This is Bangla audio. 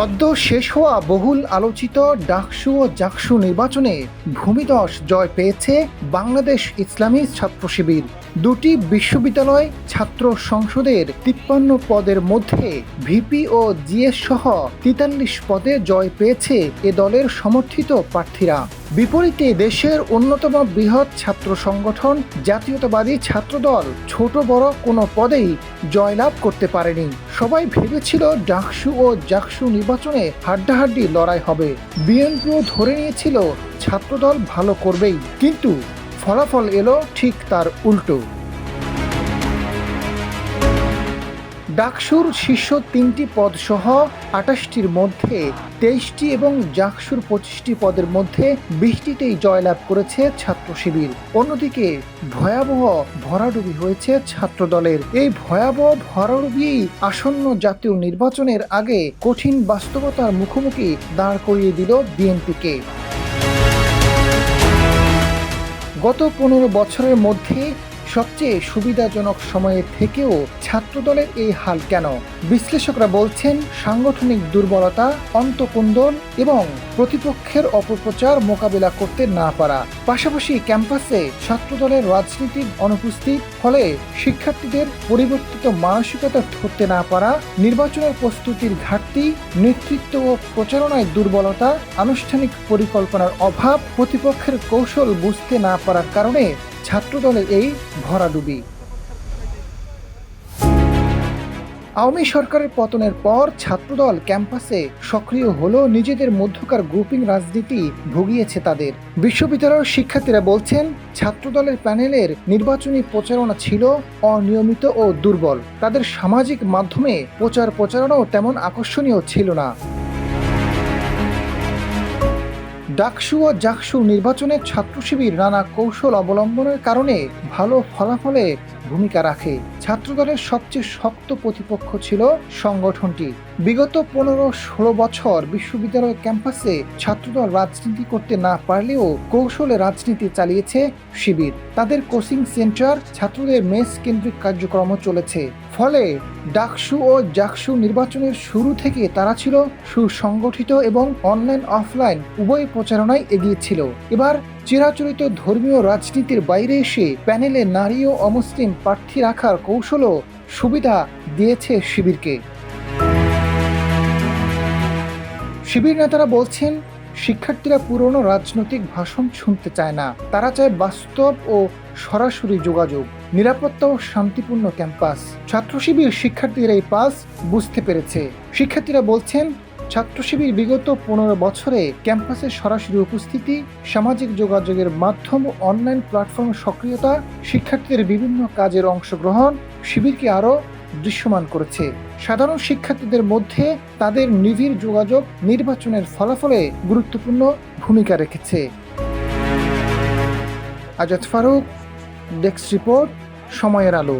সদ্য শেষ হওয়া বহুল আলোচিত ডাকসু ও জাকসু নির্বাচনে ভূমিদশ জয় পেয়েছে বাংলাদেশ ইসলামী ছাত্র শিবির। দুটি বিশ্ববিদ্যালয় ছাত্র সংসদের তিপ্পান্ন পদের মধ্যে ভিপি ও জিএস সহ তেতাল্লিশ পদে জয় পেয়েছে এ দলের সমর্থিত প্রার্থীরা। বিপরীতে দেশের অন্যতম বৃহৎ ছাত্র সংগঠন জাতীয়তাবাদী ছাত্রদল ছোট বড় কোনো পদেই জয়লাভ করতে পারেনি। সবাই ভেবেছিল ডাকসু ও জাকসু নির্বাচনে হাড্ডাহাড্ডি লড়াই হবে। বিএনপিও ধরে নিয়েছিল, ছাত্রদল ভালো করবেই। কিন্তু ফলাফল এলো ঠিক তার উল্টো। ডাকসুর শীর্ষ তিনটি পদ সহ আটাশটির মধ্যে তেইশটি এবং জাকসুর পঁচিশটি পদের মধ্যে বিশটিতেই জয়লাভ করেছে ছাত্র শিবির। অন্যদিকে ভয়াবহ ভরাডুবি হয়েছে ছাত্র দলের এই ভয়াবহ ভরাডুবি আসন্ন জাতীয় নির্বাচনের আগে কঠিন বাস্তবতার মুখোমুখি দাঁড় করিয়ে দিল বিএনপিকে। গত পনেরো বছরের মধ্যে সবচেয়ে সুবিধাজনক সময়ে থেকেও ছাত্রদলের এই হাল কেন? বিশ্লেষকরা বলছেন, সাংগঠনিক দুর্বলতা, অন্তকুন্দন এবং প্রতিপক্ষের অপপ্রচার মোকাবিলা করতে না পারা। পাশাপাশি ক্যাম্পাসে ছাত্রদলের রাজনীতির অনুপস্থিত, ফলে শিক্ষার্থীদের পরিবর্তিত মানসিকতা ধরতে না পারা, নির্বাচনের প্রস্তুতির ঘাটতি, নেতৃত্ব ও প্রচারণায় দুর্বলতা, আনুষ্ঠানিক পরিকল্পনার অভাব, প্রতিপক্ষের কৌশল বুঝতে না পারার কারণে ছাত্রদলের এই ভরাডুবি। আওয়ামী সরকারের পতনের পর ছাত্রদল ক্যাম্পাসে সক্রিয় হলেও নিজেদের মধ্যকার গ্রুপিং রাজনীতি ভুগিয়েছে তাদের। বিশ্ববিদ্যালয়ের শিক্ষার্থীরা বলছেন, ছাত্রদলের প্যানেলের নির্বাচনী প্রচারণা ছিল অনিয়মিত ও দুর্বল। তাদের সামাজিক মাধ্যমে প্রচার প্রচারণাও তেমন আকর্ষণীয় ছিল না। ডাকসু ও জাকসু নির্বাচনের ছাত্র শিবির নানা কৌশল অবলম্বনের কারণে ভালো ফলাফলে ভূমিকা রাখে। ছাত্রদলের সবচেয়ে শক্ত প্রতিপক্ষ ছিল সংগঠনটি। বিগত পনেরো ষোলো বছর বিশ্ববিদ্যালয় ক্যাম্পাসে ছাত্রদল রাজনীতি করতে না পারলেও কৌশলে রাজনীতি চালিয়েছে শিবির। তাদের কোচিং সেন্টার ছাত্রদের মেস কেন্দ্রিক কার্যক্রমও চলেছে। ফলে ডাকসু ও জাকসু নির্বাচনের শুরু থেকে তারা ছিল সুসংগঠিত এবং অনলাইন অফলাইন উভয় প্রচারণায় এগিয়েছিল এবার চিরাচরিত ধর্মীয় রাজনীতির বাইরে এসে প্যানেলে নারী ও অমুসলিম প্রার্থী রাখার কৌশলও সুবিধা দিয়েছে শিবিরকে। শিবির নেতারা বলছেন, শিক্ষার্থীরা পুরনো রাজনৈতিক ভাষণ শুনতে চায় না। তারা চায় বাস্তব ও সরাসরি যোগাযোগ, নিরাপত্তা ও শান্তিপূর্ণ ক্যাম্পাস। ছাত্র শিবির শিক্ষার্থীদের এই পাস বুঝতে পেরেছে। শিক্ষার্থীরা বলছেন ছাত্র শিবির বিগত পনেরো বছরে ক্যাম্পাসে সরাসরি উপস্থিতি, সামাজিক যোগাযোগের মাধ্যম ও অনলাইন প্ল্যাটফর্ম সক্রিয়তা, শিক্ষার্থীদের বিভিন্ন কাজের অংশগ্রহণ শিবিরকে আরও দৃশ্যমান করেছে। সাধারণ শিক্ষার্থীদের মধ্যে তাদের নিবিড় যোগাযোগ নির্বাচনের ফলাফলে গুরুত্বপূর্ণ ভূমিকা রেখেছে। আজাদ ফারুক, ডেস্ক রিপোর্ট, সময়ের আলো।